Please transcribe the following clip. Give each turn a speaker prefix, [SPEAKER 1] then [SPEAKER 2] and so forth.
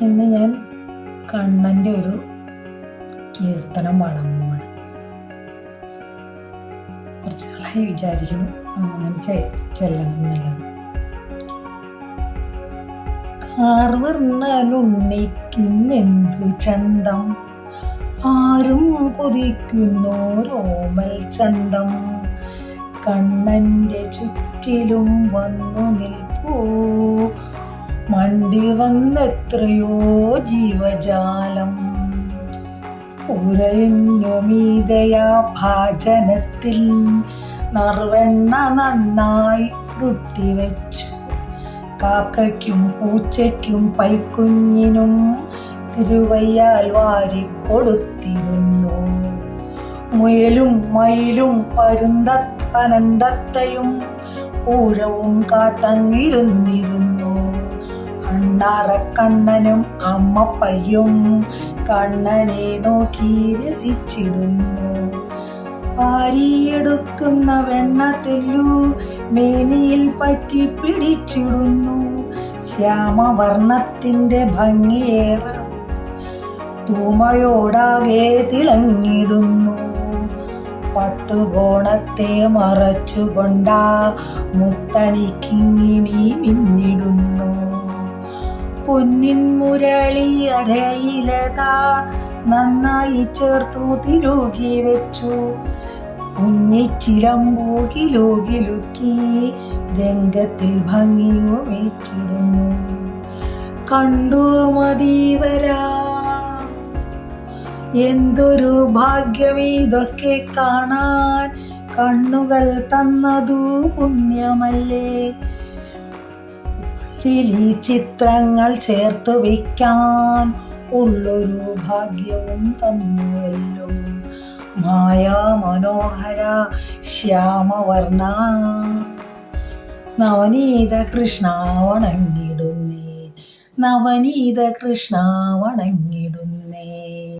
[SPEAKER 1] ഇന്ന് ഞാൻ കണ്ണന്റെ ഒരു കീർത്തനം പാടാൻ കുറച്ച് നാളായി വിചാരിക്കണം ചെല്ലണം എന്നുള്ളത്. കാർവർണലുണ്ണിക്കുന്നെന്തു ചന്തം? ആരും കൊതിക്കുന്നോരോമൽ ചന്തം കണ്ണന്റെ ചുറ്റിലും വന്നു നിൽപ്പൂ മണ്ടി വന്നെത്രയോ ജീവജാലം. ഉരഞ്ഞുമീതയാ ഭാജനത്തിൽ നർവെണ്ണ നന്നായി റുട്ടിവെച്ചു കാക്കയ്ക്കും പൂച്ചയ്ക്കും പൈക്കുഞ്ഞിനും തിരുവയ്യാൽ വാരിക്കൊടുത്തിരുന്നു. മുയലും മയിലും പരുന്ത അനന്തത്തയും ഊഴവും കാത്തങ്ങിരുന്നിരുന്നു. അണ്ണാറക്കണ്ണനും അമ്മപ്പയ്യും കണ്ണനെ നോക്കി രസിച്ചിടുന്നു. വെണ്ണ തെല്ലു മേനിയിൽ പറ്റി പിടിച്ചിടുന്നു. ശ്യാമവർണത്തിന്റെ ഭംഗിയേറെ തൂമയോടാകെ തിളങ്ങിടുന്നു പട്ടുകോണത്തെ മറച്ചുകൊണ്ടാ മുത്തണിക്കിങ്ങിണി മിന്നിടുന്നു. പൊന്നിൻ മുരളി അരയിലതാ നന്നായി ചേർത്തു തിരുകി വെച്ചു. കുഞ്ഞിച്ചിലമ്പൂകിലുകിലുക്കി രംഗത്തിൽ ഭംഗിയുമേറ്റിടുന്നു കണ്ടു മതീവരാ എന്തൊരു ഭാഗ്യം ഇതൊക്കെ കാണാൻ കണ്ണുകൾ തന്നതു പുണ്യമല്ലേ. ഈ ചിത്രങ്ങൾ ചേർത്ത് വയ്ക്കാൻ ഉള്ളൊരു ഭാഗ്യവും തന്നുവല്ലോ. മായാ മനോഹര ശ്യാമവർണ നവനീത കൃഷ്ണ വണങ്ങിടുന്നേ നവനീത കൃഷ്ണ വണങ്ങി